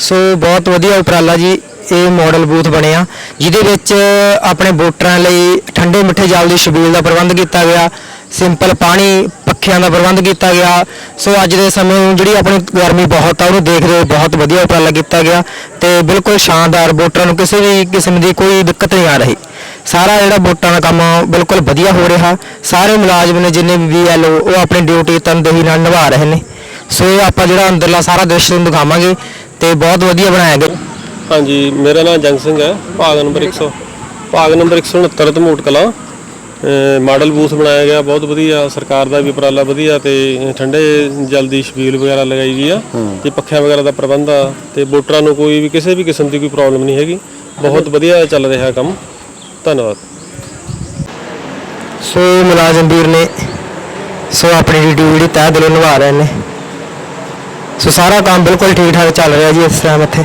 ਸੋ ਬਹੁਤ ਵਧੀਆ ਉਪਰਾਲਾ ਜੀ ਇਹ ਮਾਡਲ ਬੂਥ ਬਣਿਆ ਜਿਹਦੇ ਵਿੱਚ ਆਪਣੇ ਵੋਟਰਾਂ ਲਈ ਠੰਡੇ ਮਿੱਠੇ ਜਲ ਦੀ ਛਬੀਲ ਦਾ ਪ੍ਰਬੰਧ ਕੀਤਾ ਗਿਆ ਸਿੰਪਲ ਪਾਣੀ ਪੱਖਿਆਂ ਦਾ ਪ੍ਰਬੰਧ ਕੀਤਾ ਗਿਆ ਸੋ ਅੱਜ ਦੇ ਸਮੇਂ ਨੂੰ ਜਿਹੜੀ ਆਪਣੀ ਗਰਮੀ ਬਹੁਤ ਆ ਉਹਨੂੰ ਦੇਖਦੇ ਹੋਏ ਬਹੁਤ ਵਧੀਆ ਉਪਰਾਲਾ ਕੀਤਾ ਗਿਆ ਤੇ ਬਿਲਕੁਲ ਸ਼ਾਨਦਾਰ ਵੋਟਰਾਂ ਨੂੰ ਕਿਸੇ ਵੀ ਕਿਸਮ ਦੀ ਕੋਈ ਦਿੱਕਤ ਨਹੀਂ ਆ ਰਹੀ। ਸਾਰਾ ਜਿਹੜਾ ਵੋਟਾਂ ਦਾ ਕੰਮ ਆ, ਬਿਲਕੁਲ ਵਧੀਆ ਹੋ ਰਿਹਾ ਸਾਰੇ ਮੁਲਾਜ਼ਮ ਨੇ ਜਿੰਨੇ ਵੀ ਐਲਓ ਉਹ ਆਪਣੀ ਡਿਊਟੀ ਤਨਦੇਹੀ ਨਾਲ ਨਿਭਾ ਰਹੇ ਨੇ। ਸੋ ਇਹ ਆਪਾਂ ਜਿਹੜਾ ਅੰਦਰਲਾ ਸਾਰਾ ਦ੍ਰਿਸ਼ ਤੁਹਾਨੂੰ ਦਿਖਾਵਾਂਗੇ ਤੇ ਬਹੁਤ ਵਧੀਆ ਬਣਾਇਆ ਗਿਆ। ਹਾਂਜੀ ਮੇਰਾ ਨਾਮ ਜੰਗ ਸਿੰਘ ਹੈ ਭਾਗ ਨੰਬਰ 100 ਭਾਗ number 169 Dhamot Kalan. Model booth ਬਣਾਇਆ ਗਿਆ ਬਹੁਤ ਵਧੀਆ ਸਰਕਾਰ ਦਾ ਵੀ ਉਪਰਾਲਾ ਵਧੀਆ ਤੇ ਠੰਡੇ ਜਲ ਦੀ ਛਬੀਲ ਵਗੈਰਾ ਲਗਾਈ ਗਈ ਆ। ਤੇ ਪੱਖਿਆਂ ਵਗੈਰਾ ਦਾ ਪ੍ਰਬੰਧ ਆ ਤੇ ਵੋਟਰਾਂ ਨੂੰ ਕੋਈ ਵੀ ਕਿਸੇ ਵੀ ਕਿਸਮ ਦੀ ਕੋਈ ਪ੍ਰੋਬਲਮ ਨਹੀਂ ਹੈਗੀ। ਬਹੁਤ ਵਧੀਆ ਚੱਲ ਰਿਹਾ ਕੰਮ। ਧੰਨਵਾਦ। ਸੋ ਮੁਲਾਜ਼ਮ ਵੀਰ ਨੇ ਸੋ ਆਪਣੀ ਡਿਊਟੀ ਜਿਹੜੀ ਤਹਿ ਦਿਲੋਂ ਨਿਭਾ ਰਹੇ ਨੇ। ਸੋ ਸਾਰਾ ਕੰਮ ਬਿਲਕੁਲ ਠੀਕ ਠਾਕ ਚੱਲ ਰਿਹਾ ਜੀ ਇਸ ਟਾਈਮ ਇੱਥੇ।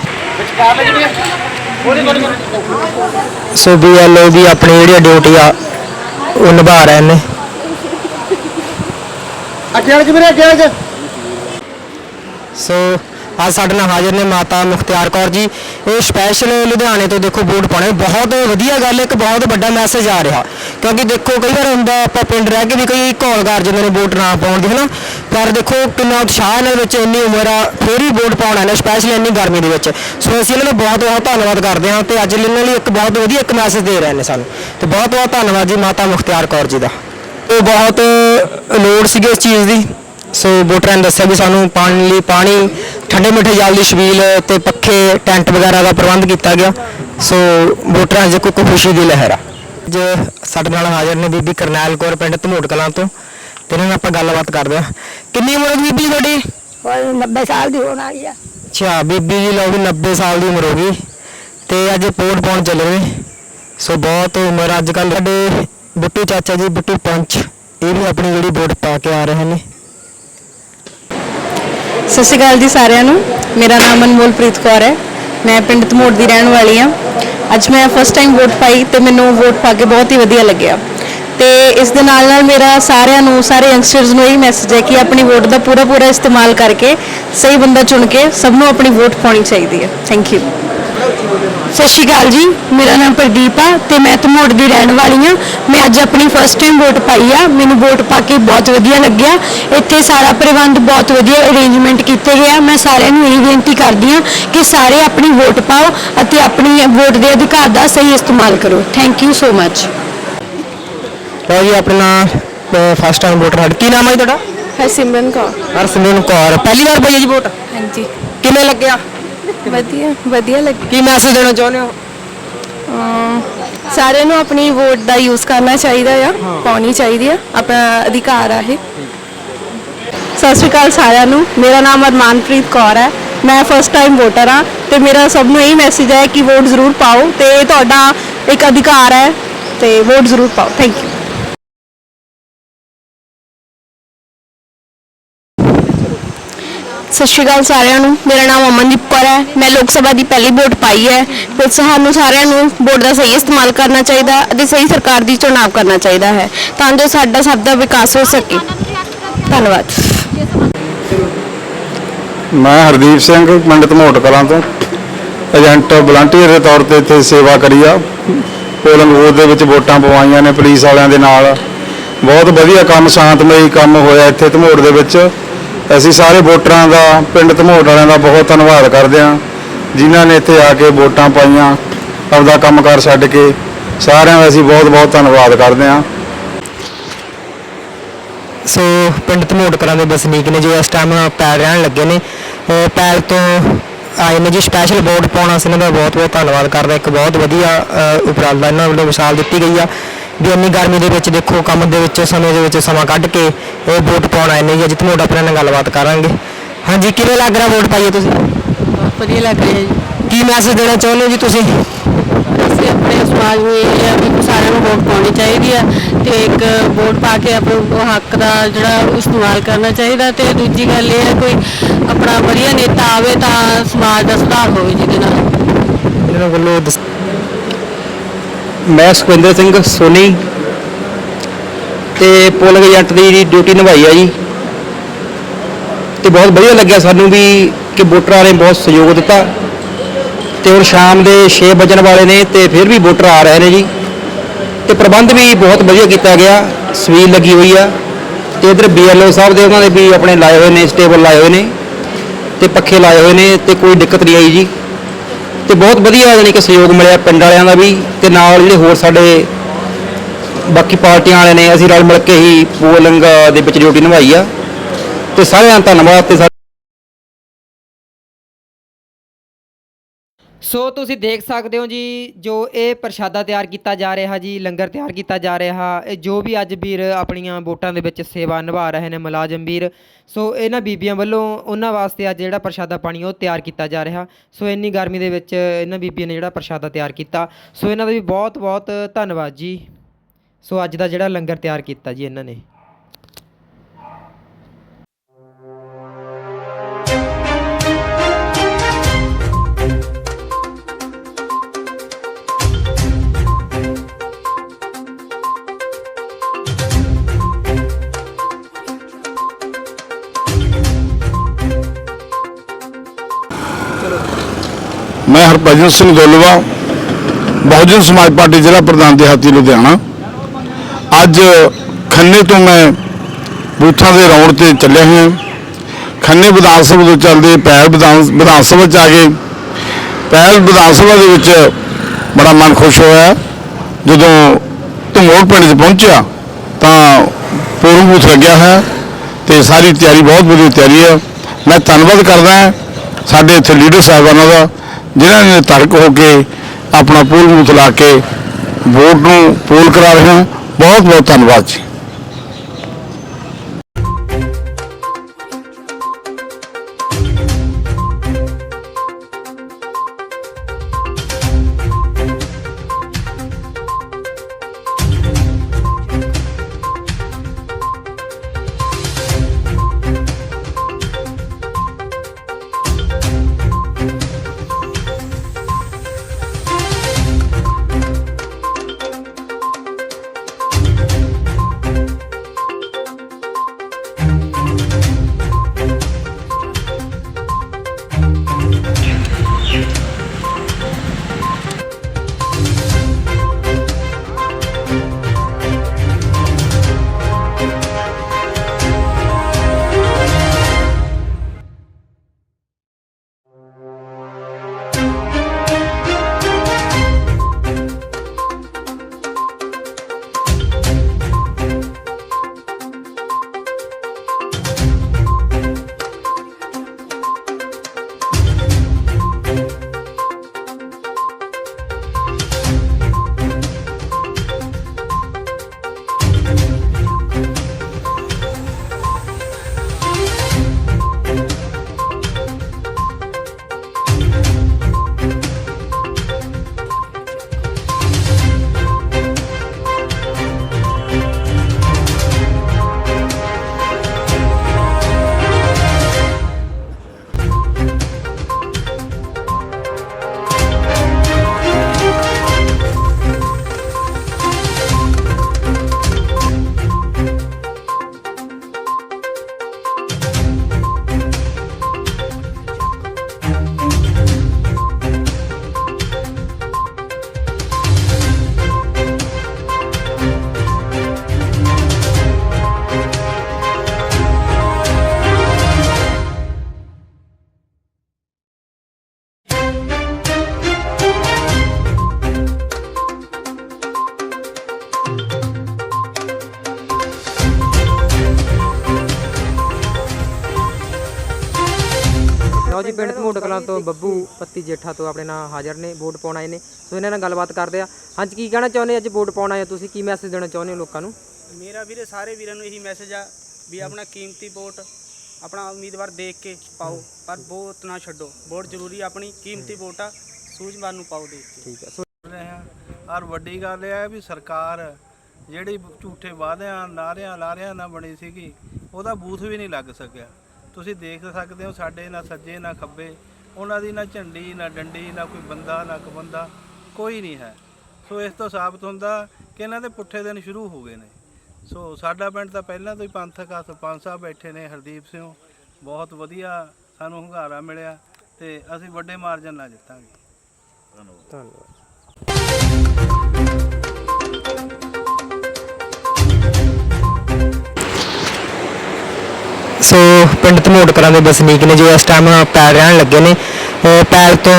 ਸੋ ਬੀਐਲਓ ਵੀ ਆਪਣੀ ਜਿਹੜੀ ਡਿਊਟੀ ਆ ਉਹ ਨਿਭਾ ਰਹੇ ਨੇ। ਅੱਗੇ ਵਾਲੇ ਵੀਰੇ ਅੱਗੇ ਵਾਲੇ ਸੋ ਅੱਜ ਸਾਡੇ ਨਾਲ ਹਾਜ਼ਰ ਨੇ ਮਾਤਾ ਮੁਖਤਿਆਰ ਕੌਰ ਜੀ। ਇਹ ਸਪੈਸ਼ਲ ਲੁਧਿਆਣੇ ਤੋਂ ਦੇਖੋ ਵੋਟ ਪਾਉਣੇ। ਬਹੁਤ ਵਧੀਆ ਗੱਲ, ਇੱਕ ਬਹੁਤ ਵੱਡਾ ਮੈਸੇਜ ਆ ਰਿਹਾ। ਕਿਉਂਕਿ ਦੇਖੋ, ਕਈ ਵਾਰ ਹੁੰਦਾ ਆਪਾਂ ਪਿੰਡ ਰਹਿ ਕੇ ਵੀ ਕਈ ਘੋਲ ਕਰ ਜਾਂਦੇ ਨੇ ਵੋਟ ਨਾ ਪਾਉਣ ਦੀ ਹਨਾ? ਪਰ ਦੇਖੋ, ਕਿੰਨਾ ਉਤਸ਼ਾਹ ਇਹਨਾਂ ਦੇ ਵਿੱਚ, ਇੰਨੀ ਉਮਰ ਆ, ਫੇਰ ਹੀ ਵੋਟ ਪਾਉਣ ਨੇ ਸਪੈਸ਼ਲ ਇੰਨੀ ਗਰਮੀ ਦੇ ਵਿੱਚ। ਸੋ ਅਸੀਂ ਇਹਨਾਂ ਦਾ ਬਹੁਤ ਬਹੁਤ ਧੰਨਵਾਦ ਕਰਦੇ ਹਾਂ ਤੇ ਅੱਜ ਇਹਨਾਂ ਲਈ ਇੱਕ ਬਹੁਤ ਵਧੀਆ ਇੱਕ ਮੈਸੇਜ ਦੇ ਰਹੇ ਨੇ ਸਾਨੂੰ। ਤੇ ਬਹੁਤ ਬਹੁਤ ਧੰਨਵਾਦ ਜੀ ਮਾਤਾ ਮੁਖਤਿਆਰ ਕੌਰ ਜੀ ਦਾ। ਉਹ ਬਹੁਤ ਲੋੜ ਸੀਗੀ ਇਸ ਚੀਜ਼ ਦੀ। ਸੋ ਵੋਟਰਾਂ ਨੇ ਦੱਸਿਆ ਵੀ ਸਾਨੂੰ ਪਾਣੀ ਲਈ ਪਾਣੀ ਠੰਡੇ ਮਿੱਠੇ ਜਲ ਦੀ ਛਬੀਲ ਤੇ ਪੱਖੇ ਟੈਂਟ ਵਗੈਰਾ ਦਾ ਪ੍ਰਬੰਧ ਕੀਤਾ ਗਿਆ। ਸੋ ਵੋਟਰਾਂ 'ਚ ਕੋਈ ਖੁਸ਼ੀ ਦੀ ਲਹਿਰ ਆ। ਅੱਜ ਸਾਡੇ ਨਾਲ ਹਾਜ਼ਰ ਨੇ ਬੀਬੀ ਕਰਨੈਲ ਕੌਰ ਪਿੰਡ ਧਮੋਟ ਕਲਾਂ ਤੋਂ। ਤੇ ਇਹਨਾਂ ਨਾਲ ਆਪਾਂ ਗੱਲਬਾਤ ਕਰਦੇ ਹਾਂ। ਕਿੰਨੀ ਉਮਰ ਹੈ ਬੀਬੀ ਤੁਹਾਡੀ? ਕੋਈ 90 ਸਾਲ ਦੀ ਹੋਣ ਵਾਲੀ ਆ। ਅੱਛਾ ਬੀਬੀ ਜੀ ਲਓ ਵੀ 90 ਸਾਲ ਦੀ ਉਮਰ ਹੋ ਗਈ। ਤੇ ਅੱਜ ਵੋਟ ਪਾਉਣ ਚੱਲੇ ਨੇ। ਸੋ ਬਹੁਤ ਉਮਰ ਅੱਜ ਕੱਲ ਸਾਡੇ ਬਿੱਟੂ ਚਾਚਾ ਜੀ ਬਿੱਟੂ ਪੰਚ ਇਹ ਵੀ ਆਪਣੀ ਜਿਹੜੀ ਵੋਟ ਪਾ ਕੇ ਆ ਰਹੇ ਨੇ। ਸਤਿ ਸ਼੍ਰੀ ਅਕਾਲ ਜੀ ਸਾਰਿਆਂ ਨੂੰ। ਮੇਰਾ ਨਾਮ ਅਨਮੋਲਪ੍ਰੀਤ ਕੌਰ ਹੈ। ਮੈਂ ਪਿੰਡ ਧਮੋੜ ਦੀ ਰਹਿਣ ਵਾਲੀ ਹਾਂ। ਅੱਜ ਮੈਂ ਫਸਟ ਟਾਈਮ ਵੋਟ ਪਾਈ ਤੇ ਮੈਨੂੰ ਵੋਟ ਪਾ ਕੇ ਬਹੁਤ ਹੀ ਵਧੀਆ ਲੱਗਿਆ। ਤੇ ਇਸ ਦੇ ਨਾਲ ਨਾਲ ਮੇਰਾ ਸਾਰਿਆਂ ਨੂੰ, ਸਾਰੇ ਯੰਗਸਟਰਸ ਨੂੰ ਇਹ ਮੈਸੇਜ ਹੈ ਕਿ ਆਪਣੀ ਵੋਟ ਦਾ ਪੂਰਾ ਪੂਰਾ ਇਸਤੇਮਾਲ ਕਰਕੇ ਸਹੀ ਬੰਦਾ ਚੁਣ ਕੇ ਸਭ ਨੂੰ ਆਪਣੀ ਵੋਟ ਪਾਉਣੀ ਚਾਹੀਦੀ ਹੈ। ਥੈਂਕ ਯੂ ਸਤਿ ਸ਼੍ਰੀ ਅਕਾਲ ਜੀ ਮੇਰਾ ਨਾਮ ਪ੍ਰਦੀਪ ਆ ਤੇ ਮੈਂ ਧਮੋੜ ਦੀ ਰਹਿਣ ਵਾਲੀ ਆ ਮੈਂ ਅੱਜ ਆਪਣੀ ਫਸਟ ਟਾਈਮ ਵੋਟ ਪਾਈ ਆ। ਮੈਨੂੰ ਵੋਟ ਪਾ ਕੇ ਬਹੁਤ ਵਧੀਆ ਲੱਗਿਆ। ਇੱਥੇ ਸਾਰਾ ਪ੍ਰਬੰਧ ਬਹੁਤ ਵਧੀਆ ਅਰੇਂਜਮੈਂਟ ਕੀਤੇ ਗਏ ਆ। ਮੈਂ ਸਾਰਿਆਂ ਨੂੰ ਇਹ ਬੇਨਤੀ ਕਰਦੀ ਆ ਕਿ ਸਾਰੇ ਆਪਣੀ ਵੋਟ ਪਾਓ ਅਤੇ ਆਪਣੀ ਵੋਟ ਦੇ ਅਧਿਕਾਰ ਦਾ ਸਹੀ ਇਸਤੇਮਾਲ ਕਰੋ। ਥੈਂਕ ਯੂ ਸੋ ਮਚ ਲਓ ਜੀ ਆਪਣਾ ਫਸਟ ਟਾਈਮ ਵੋਟਰ ਹੱਡ ਕੀ ਨਾਮ ਹੈ ਤੁਹਾਡਾ? ਹਰਸਿਮਰਨ ਕੌਰ। ਹਰਸਿਮਰਨ ਕੌਰ। ਪਹਿਲੀ ਵਾਰ ਪਾਈ ਹੈ ਜੀ ਵੋਟ ਹਾਂਜੀ। ਕਿਵੇਂ ਲੱਗਿਆ? ਵਧੀਆ ਵਧੀਆ ਲੱਗੀ ਕੀ ਮੈਸੇਜ ਦੇਣਾ ਚਾਹੁੰਦੇ ਹੋ? ਸਾਰਿਆਂ ਨੂੰ ਆਪਣੀ ਵੋਟ ਦਾ ਯੂਜ਼ ਕਰਨਾ ਚਾਹੀਦਾ ਆ ਪਾਉਣੀ ਚਾਹੀਦੀ ਆ ਆਪਣਾ ਅਧਿਕਾਰ ਆ ਇਹ। ਸਤਿ ਸ਼੍ਰੀ ਅਕਾਲ ਸਾਰਿਆਂ ਨੂੰ ਮੇਰਾ ਨਾਮ ਅਰਮਾਨਪ੍ਰੀਤ ਕੌਰ ਹੈ। ਮੈਂ ਫਸਟ ਟਾਈਮ ਵੋਟਰ ਹਾਂ ਤੇ ਮੇਰਾ ਸਭ ਨੂੰ ਇਹ ਮੈਸੇਜ ਹੈ ਕਿ ਵੋਟ ਜ਼ਰੂਰ ਪਾਓ ਤੇ ਇਹ ਤੁਹਾਡਾ ਇੱਕ ਅਧਿਕਾਰ ਹੈ ਤੇ ਵੋਟ ਜ਼ਰੂਰ ਪਾਓ। ਥੈਂਕ ਯੂ ਸਤਿ ਸ਼੍ਰੀ ਅਕਾਲ ਸਾਰਿਆਂ ਨੂੰ। ਮੇਰਾ ਨਾਮ ਅਮਨਦੀਪ ਕੌਰ ਹੈ। ਮੈਂ ਲੋਕ ਸਭਾ ਦੀ ਪਹਿਲੀ ਵੋਟ ਪਾਈ ਹੈ। ਤੇ ਸਾਨੂੰ ਸਾਰਿਆਂ ਨੂੰ ਵੋਟ ਦਾ ਸਹੀ ਇਸਤੇਮਾਲ ਕਰਨਾ ਚਾਹੀਦਾ ਅਤੇ ਸਹੀ ਸਰਕਾਰ ਦੀ ਚੁਣਾਵ ਕਰਨਾ ਚਾਹੀਦਾ ਹੈ। ਤਾਂ ਜੋ ਸਾਡਾ ਸਭ ਦਾ ਵਿਕਾਸ ਹੋ ਸਕੇ। ਧੰਨਵਾਦ। ਮੈਂ ਹਰਦੀਪ ਸਿੰਘ, ਪਿੰਡ ਧਮੋਟ ਕਲਾਂ ਤੋਂ। ਏਜੰਟ ਵਲੰਟੀਅਰ ਦੇ ਤੌਰ ਤੇ ਇੱਥੇ ਸੇਵਾ ਕਰੀ ਆ। ਪੋਲਿੰਗ ਬੂਥ ਦੇ ਵਿੱਚ ਵੋਟਾਂ ਪਵਾਈਆਂ ਨੇ ਪੁਲਿਸ ਵਾਲਿਆਂ ਦੇ ਨਾਲ। ਬਹੁਤ ਵਧੀਆ ਕੰਮ, ਸ਼ਾਂਤਮਈ ਕੰਮ ਹੋਇਆ ਇੱਥੇ ਧਮੋਟ ਦੇ ਵਿੱਚ। ਅਸੀਂ ਸਾਰੇ ਵੋਟਰਾਂ ਦਾ, ਪਿੰਡ ਧਮੋਟ ਵਾਲਿਆਂ ਦਾ ਬਹੁਤ ਧੰਨਵਾਦ ਕਰਦੇ ਹਾਂ, ਜਿਨ੍ਹਾਂ ਨੇ ਇੱਥੇ ਆ ਕੇ ਵੋਟਾਂ ਪਾਈਆਂ, ਆਪਦਾ ਕੰਮਕਾਰ ਛੱਡ ਕੇ। ਸਾਰਿਆਂ ਦਾ ਅਸੀਂ ਬਹੁਤ ਬਹੁਤ ਧੰਨਵਾਦ ਕਰਦੇ ਹਾਂ। ਸੋ, ਪਿੰਡ ਧਮੋਟ ਕਲਾਂ ਦੇ ਵਸਨੀਕ ਨੇ ਜੋ ਇਸ ਟਾਈਮ ਪੈਰ ਰਹਿਣ ਲੱਗੇ ਨੇ ਪੈਰ ਤੋਂ ਆਏ ਨੇ ਜੀ ਸਪੈਸ਼ਲ ਵੋਟ ਪਾਉਣਾ ਸੀ ਇਹਨਾਂ ਦਾ ਬਹੁਤ ਬਹੁਤ ਧੰਨਵਾਦ ਕਰਦਾ ਇੱਕ ਬਹੁਤ ਵਧੀਆ ਉਪਰਾਲਾ ਇਹਨਾਂ ਵੱਲੋਂ ਮਿਸਾਲ ਦਿੱਤੀ ਗਈ ਆ। ਵੀ ਇੰਨੀ ਗਰਮੀ ਦੇ ਵਿੱਚ ਦੇਖੋ ਕੰਮ ਦੇ ਵਿੱਚ ਸਮੇਂ ਦੇ ਵਿੱਚ ਸਮਾਂ ਕੱਢ ਕੇ ਇਹ ਵੋਟ ਪਾਉਣ ਆਏ ਨੇ ਜੀ। ਅੱਜ ਧਮੋਟ ਆਪਣੇ ਨਾਲ ਗੱਲਬਾਤ ਕਰਾਂਗੇ। ਹਾਂਜੀ ਕਿਵੇਂ ਲੱਗ ਰਿਹਾ ਵੋਟ ਪਾਈਏ ਤੁਸੀਂ? ਵਧੀਆ ਲੱਗ ਰਿਹਾ ਜੀ। ਕੀ ਮੈਸੇਜ ਦੇਣਾ ਚਾਹੁੰਦੇ ਹੋ ਜੀ ਤੁਸੀਂ? ਅਸੀਂ ਆਪਣੇ ਸਮਾਜ ਨੂੰ ਇਹ ਹੈ ਵੀ ਸਾਰਿਆਂ ਨੂੰ ਵੋਟ ਪਾਉਣੀ ਚਾਹੀਦੀ ਹੈ ਤੇ ਇੱਕ ਵੋਟ ਪਾ ਕੇ ਆਪਣੇ ਹੱਕ ਦਾ ਜਿਹੜਾ ਇਸਤੇਮਾਲ ਕਰਨਾ ਚਾਹੀਦਾ ਤੇ ਦੂਜੀ ਗੱਲ ਇਹ ਹੈ ਕੋਈ ਆਪਣਾ ਵਧੀਆ ਨੇਤਾ ਆਵੇ ਤਾਂ ਸਮਾਜ ਦਾ ਸੁਧਾਰ ਹੋਵੇ ਜਿਹਦੇ ਨਾਲ। ਇਹਨਾਂ ਵੱਲੋਂ ਮੈਂ ਸੁਖਵਿੰਦਰ ਸਿੰਘ, ਸੋਨੀ। ਤੇ ਪੋਲਿੰਗ ਏਜੰਟ ਦੀ ਡਿਊਟੀ ਨਿਭਾਈ ਆ ਜੀ। ਤੇ ਬਹੁਤ ਵਧੀਆ ਲੱਗਿਆ ਸਾਨੂੰ ਵੀ ਕਿ ਵੋਟਰਾਂ ਨੇ ਬਹੁਤ ਸਹਿਯੋਗ ਦਿੱਤਾ। ਤੇ ਹੁਣ ਸ਼ਾਮ ਦੇ 6 ਵਜਣ ਵਾਲੇ ਨੇ ਤੇ ਫਿਰ ਵੀ ਵੋਟਰ ਆ ਰਹੇ ਨੇ ਜੀ। ਤੇ ਪ੍ਰਬੰਧ ਵੀ ਬਹੁਤ ਵਧੀਆ ਕੀਤਾ ਗਿਆ। ਸਵੀਲ ਲੱਗੀ ਹੋਈ ਆ। ਤੇ ਇਧਰ ਬੀਐਲਓ ਸਾਹਿਬ ਦੇ ਉਹਨਾਂ ਦੇ ਵੀ ਆਪਣੇ ਲਾਏ ਹੋਏ ਨੇ ਸਟੇਬਲ ਲਾਏ ਹੋਏ ਨੇ। ਤੇ ਪੱਖੇ ਲਾਏ ਹੋਏ ਨੇ ਤੇ ਕੋਈ ਦਿੱਕਤ ਨਹੀਂ ਆਈ ਜੀ। ਤੇ ਬਹੁਤ ਵਧੀਆ ਯਾਨੀ ਕਿ ਸਹਿਯੋਗ ਮਿਲਿਆ ਪਿੰਡ ਵਾਲਿਆਂ ਦਾ ਵੀ ਤੇ ਨਾਲ ਜਿਹੜੇ ਹੋਰ ਸਾਡੇ ਬਾਕੀ ਪਾਰਟੀਆਂ ਵਾਲੇ ਨੇ, ਅਸੀਂ ਰਲ ਮਿਲ ਕੇ ਹੀ ਪੋਲਿੰਗ ਦੇ ਵਿੱਚ ਡਿਊਟੀ ਨਿਭਾਈ ਆ। ਤੇ ਸਾਰਿਆਂ ਦਾ ਧੰਨਵਾਦ ਤੇ ਸੋ ਤੁਸੀਂ ਦੇਖ ਸਕਦੇ ਹੋ ਜੀ ਜੋ ਇਹ ਪ੍ਰਸ਼ਾਦਾ ਤਿਆਰ ਕੀਤਾ ਜਾ ਰਿਹਾ ਜੀ, ਲੰਗਰ ਤਿਆਰ ਕੀਤਾ ਜਾ ਰਿਹਾ, ਇਹ ਜੋ ਵੀ ਅੱਜ ਵੀਰ ਆਪਣੀਆਂ ਵੋਟਾਂ ਦੇ ਵਿੱਚ ਸੇਵਾ ਨਿਭਾ ਰਹੇ ਨੇ ਮੁਲਾਜ਼ਮ ਵੀਰ, ਸੋ ਇਹਨਾਂ ਬੀਬੀਆਂ ਵੱਲੋਂ ਉਹਨਾਂ ਵਾਸਤੇ ਅੱਜ ਜਿਹੜਾ ਪ੍ਰਸ਼ਾਦਾ ਪਾਣੀ ਉਹ ਤਿਆਰ ਕੀਤਾ ਜਾ ਰਿਹਾ। ਸੋ ਇੰਨੀ ਗਰਮੀ ਦੇ ਵਿੱਚ ਇਹਨਾਂ ਬੀਬੀਆਂ ਨੇ ਜਿਹੜਾ ਪ੍ਰਸ਼ਾਦਾ ਤਿਆਰ ਕੀਤਾ। ਸੋ ਇਹਨਾਂ ਦਾ ਵੀ ਬਹੁਤ ਬਹੁਤ ਧੰਨਵਾਦ ਜੀ। ਸੋ ਅੱਜ ਦਾ ਜਿਹੜਾ ਲੰਗਰ ਤਿਆਰ ਕੀਤਾ ਜੀ ਇਹਨਾਂ ਨੇ। ਮੈਂ ਹਰਭਜਨ ਸਿੰਘ ਦੋਲਵਾ, ਬਹੁਜਨ ਸਮਾਜ ਪਾਰਟੀ ਜ਼ਿਲ੍ਹਾ ਪ੍ਰਧਾਨ ਦਿਹਾਤੀ ਲੁਧਿਆਣਾ। ਅੱਜ ਖੰਨੇ ਤੋਂ ਮੈਂ ਬੂਥਾਂ ਦੇ ਰੌਣ ਤੇ ਚੱਲਿਆ ਹਾਂ ਖੰਨੇ ਵਿਧਾਨ ਸਭਾ ਤੋਂ ਚੱਲਦੇ ਪੈਲ ਵਿਧਾਨ ਵਿਧਾਨ ਸਭਾ ਚ ਆ ਗਏ ਪੈਲ ਵਿਧਾਨ ਸਭਾ ਦੇ ਵਿੱਚ ਬੜਾ ਮਨ ਖੁਸ਼ ਹੋਇਆ। ਜਦੋਂ ਧਮੋੜ ਪਿੰਡ 'ਚ ਪਹੁੰਚਿਆ, ਤਾਂ ਪੋਲਿੰਗ ਬੂਥ ਲੱਗਿਆ ਹੈ ਤੇ ਸਾਰੀ ਤਿਆਰੀ ਬਹੁਤ ਵਧੀਆ ਤਿਆਰੀ ਹੈ। ਮੈਂ ਧੰਨਵਾਦ ਕਰਦਾ ਹਾਂ ਸਾਡੇ ਇੱਥੇ ਲੀਡਰ ਸਾਹਿਬਾਨਾਂ ਦਾ, ਜਿਨ੍ਹਾਂ ਨੇ ਤਰਕ ਹੋ ਕੇ ਆਪਣਾ ਪੂਲ ਬੂਥ ਲਾ ਕੇ ਵੋਟ ਨੂੰ ਪੋਲ ਕਰਾ ਰਹੇ ਹਨ ਬਹੁਤ ਬਹੁਤ ਧੰਨਵਾਦ ਜੀ। ਲਓ ਜੀ ਪਿੰਡ ਧਮੂਟ ਕਲਾਂ ਤੋਂ ਬੱਬੂ ਪੱਤੀ ਜੇਠਾ ਤੋਂ ਆਪਣੇ ਨਾਲ ਹਾਜ਼ਰ ਨੇ ਵੋਟ ਪਾਉਣ ਆਏ ਨੇ। ਸੋ ਇਹਨਾਂ ਨਾਲ ਗੱਲਬਾਤ ਕਰਦੇ ਆ ਹਾਂਜੀ ਕੀ ਕਹਿਣਾ ਚਾਹੁੰਦੇ ਅੱਜ ਵੋਟ ਪਾਉਣ ਆਏ ਹੋ ਤੁਸੀਂ? ਕੀ ਮੈਸੇਜ ਦੇਣਾ ਚਾਹੁੰਦੇ ਹੋ ਲੋਕਾਂ ਨੂੰ? ਮੇਰਾ ਵੀਰੇ ਸਾਰੇ ਵੀਰਾਂ ਨੂੰ ਇਹੀ ਮੈਸੇਜ ਆ ਵੀ ਆਪਣਾ ਕੀਮਤੀ ਵੋਟ ਆਪਣਾ ਉਮੀਦਵਾਰ ਦੇਖ ਕੇ ਪਾਓ ਪਰ ਵੋਟ ਨਾ ਛੱਡੋ। ਵੋਟ ਜ਼ਰੂਰੀ ਆਪਣੀ ਕੀਮਤੀ ਵੋਟ ਆ ਸੂਝਵਾਨ ਨੂੰ ਪਾਓ ਦੇਖ ਕੇ। ਠੀਕ ਹੈ ਸੋ ਰਹੇ ਹਾਂ ਔਰ ਵੱਡੀ ਗੱਲ ਇਹ ਹੈ ਵੀ ਸਰਕਾਰ ਜਿਹੜੀ ਝੂਠੇ ਵਾਅਦਿਆਂ ਨਾਰਿਆਂ ਲਾਰਿਆਂ ਨਾਲ ਬਣੀ ਸੀਗੀ ਉਹਦਾ ਬੂਥ ਵੀ ਨਹੀਂ ਲੱਗ ਸਕਿਆ। ਤੁਸੀਂ ਦੇਖ ਸਕਦੇ ਹੋ ਸਾਡੇ ਨਾ ਸੱਜੇ ਨਾ ਖੱਬੇ। ਉਹਨਾਂ ਦੀ ਨਾ ਝੰਡੀ ਨਾ ਡੰਡੀ ਨਾ ਕੋਈ ਬੰਦਾ ਨਾ ਕਬੰਦਾ ਕੋਈ ਨਹੀਂ ਹੈ। ਸੋ ਇਸ ਤੋਂ ਸਾਬਤ ਹੁੰਦਾ ਕਿ ਇਹਨਾਂ ਦੇ ਪੁੱਠੇ ਦਿਨ ਸ਼ੁਰੂ ਹੋ ਗਏ ਨੇ। ਸੋ ਸਾਡਾ ਪਿੰਡ ਤਾਂ ਪਹਿਲਾਂ ਤੋਂ ਹੀ ਪੰਥਕ ਆ ਸਰਪੰਚ ਸਾਹਿਬ ਬੈਠੇ ਨੇ ਹਰਦੀਪ ਸਿੰਘ। ਬਹੁਤ ਵਧੀਆ ਸਾਨੂੰ ਹੁੰਗਾਰਾ ਮਿਲਿਆ ਤੇ ਅਸੀਂ ਵੱਡੇ ਮਾਰਜਨ ਨਾਲ ਜਿੱਤਾਂਗੇ। ਧੰਨਵਾਦ। ਸੋ ਪਿੰਡ ਧਮੋਟ ਕਲਾਂ ਦੇ ਵਸਨੀਕ ਨੇ ਜੋ ਇਸ ਟਾਈਮ ਪੈਲ ਰਹਿਣ ਲੱਗੇ ਨੇ, ਅਹ ਪੈਲ ਤੋਂ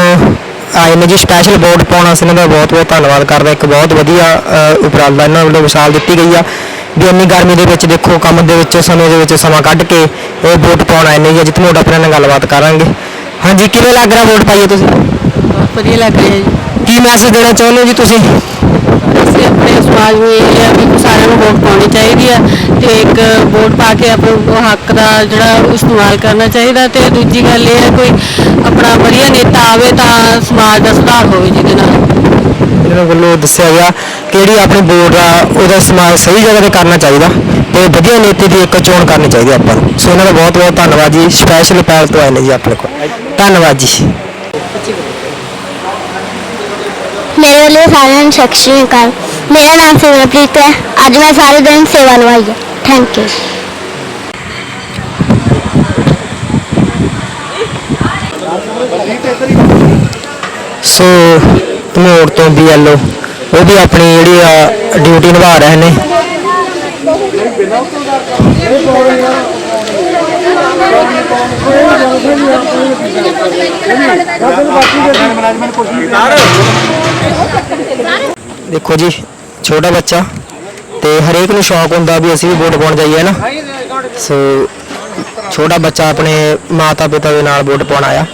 ਆਏ ਨੇ ਜੀ ਸਪੈਸ਼ਲ ਬੋਰਡ ਪਾਉਣਾ ਸੀ ਇਹਨਾਂ ਦਾ, ਬਹੁਤ ਬਹੁਤ ਧੰਨਵਾਦ ਕਰਦਾ, ਇੱਕ ਬਹੁਤ ਵਧੀਆ ਉਪਰਾਲਾ ਇਹਨਾਂ ਵੱਲੋਂ ਵਿਸ਼ਾਲ ਦਿੱਤੀ ਗਈ ਆ। ਵੀ ਇੰਨੀ ਗਰਮੀ ਦੇ ਵਿੱਚ ਦੇਖੋ, ਕੰਮ ਦੇ ਵਿੱਚ, ਸਮੇਂ ਦੇ ਵਿੱਚ ਸਮਾਂ ਕੱਢ ਕੇ ਇਹ ਵੋਟ ਪਾਉਣ ਆਏ ਨੇ ਜੀ, ਅੱਜ ਧਮੋਟ ਆਪਣੇ ਨਾਲ ਗੱਲਬਾਤ ਕਰਾਂਗੇ। ਹਾਂਜੀ, ਕਿਵੇਂ ਲੱਗ ਰਿਹਾ ਵੋਟ ਪਾਈਏ ਤੁਸੀਂ? ਵਧੀਆ ਲੱਗ ਰਿਹਾ ਜੀ। ਕੀ ਮੈਸੇਜ ਦੇਣਾ ਚਾਹੁੰਦੇ ਹੋ ਜੀ ਤੁਸੀਂ? ਅਸੀਂ ਆਪਣੇ ਸਮਾਜ ਨੂੰ ਇਹ ਹੈ ਵੀ ਸਾਰਿਆਂ ਨੂੰ ਵੋਟ ਪਾਉਣੀ ਚਾਹੀਦੀ ਆ ਤੇ ਇੱਕ ਵੋਟ ਪਾ ਕੇ ਆਪਣੇ ਹੱਕ ਦਾ ਜਿਹੜਾ ਇਸਤੇਮਾਲ ਕਰਨਾ ਚਾਹੀਦਾ ਤੇ ਦੂਜੀ ਗੱਲ ਇਹ ਹੈ ਕੋਈ ਆਪਣਾ ਵਧੀਆ ਨੇਤਾ ਆਵੇ ਤਾਂ ਸਮਾਜ ਦਾ ਸੁਧਾਰ ਹੋਵੇ ਜਿਹਦੇ ਨਾਲ। ਇਹਨਾਂ ਵੱਲੋਂ ਦੱਸਿਆ ਗਿਆ ਕਿ ਜਿਹੜੀ ਆਪਣੀ ਵੋਟ ਆ ਉਹਦਾ ਇਸਤੇਮਾਲ ਸਹੀ ਜਗ੍ਹਾ ਤੇ ਕਰਨਾ ਚਾਹੀਦਾ ਤੇ ਵਧੀਆ ਨੇਤੇ ਦੀ ਇੱਕ ਚੋਣ ਕਰਨੀ ਚਾਹੀਦੀ ਆਪਾਂ ਨੂੰ। ਸੋ ਇਹਨਾਂ ਦਾ ਬਹੁਤ ਬਹੁਤ ਧੰਨਵਾਦ ਜੀ। ਸਪੈਸ਼ਲ ਪੈਲ ਤੋਂ ਆਏ ਨੇ ਜੀ ਆਪਣੇ ਕੋਲ। ਧੰਨਵਾਦ ਜੀ। ਮੇਰੇ ਵੱਲੋਂ ਸਾਰਿਆਂ ਨੂੰ ਸਤਿ ਸ਼੍ਰੀ ਅਕਾਲ। ਮੇਰਾ ਨਾਮ ਸਿਮਰਪ੍ਰੀਤ ਹੈ। ਅੱਜ ਮੈਂ ਸਾਰੇ ਦਿਨ ਸੇਵਾ ਨਿਭਾਈ ਹੈ। ਥੈਂਕ ਯੂ ਸੋ ਧਮੋੜ ਤੋਂ ਬੀਐਲਓ ਉਹ ਵੀ ਆਪਣੀ ਜਿਹੜੀ ਆ ਡਿਊਟੀ ਨਿਭਾ ਰਹੇ ਨੇ। ਦੇਖੋ ਜੀ, ਛੋਟਾ ਬੱਚਾ ਤੇ ਹਰੇਕ ਨੂੰ ਸ਼ੌਕ ਹੁੰਦਾ ਵੀ ਅਸੀਂ ਵੀ ਵੋਟ ਪਾਉਣ ਜਾਈਏ ਨਾ। ਸੋ ਛੋਟਾ ਬੱਚਾ ਆਪਣੇ ਮਾਤਾ ਪਿਤਾ ਦੇ ਨਾਲ ਵੋਟ ਪਾਉਣ ਆਇਆ।